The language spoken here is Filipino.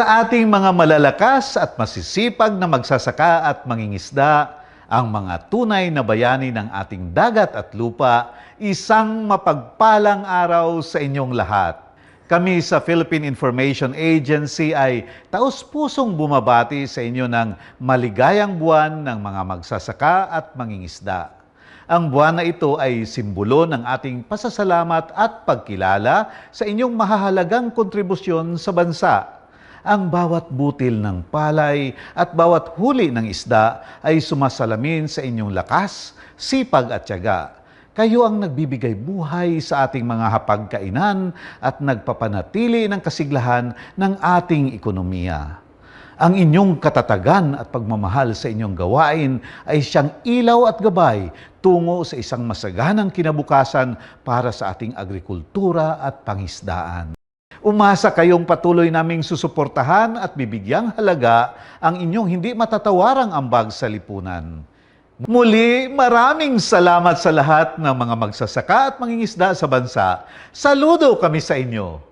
Sa ating mga malalakas at masisipag na magsasaka at mangingisda, ang mga tunay na bayani ng ating dagat at lupa, isang mapagpalang araw sa inyong lahat. Kami sa Philippine Information Agency ay taus-pusong bumabati sa inyo ng maligayang buwan ng mga magsasaka at mangingisda. Ang buwan na ito ay simbolo ng ating pasasalamat at pagkilala sa inyong mahahalagang kontribusyon sa bansa. Ang bawat butil ng palay at bawat huli ng isda ay sumasalamin sa inyong lakas, sipag at tiyaga. Kayo ang nagbibigay buhay sa ating mga hapagkainan at nagpapanatili ng kasiglahan ng ating ekonomiya. Ang inyong katatagan at pagmamahal sa inyong gawain ay siyang ilaw at gabay tungo sa isang masaganang kinabukasan para sa ating agrikultura at pangisdaan. Umasa kayong patuloy naming susuportahan at bibigyang halaga ang inyong hindi matatawarang ambag sa lipunan. Muli, maraming salamat sa lahat ng mga magsasaka at mangingisda sa bansa. Saludo kami sa inyo!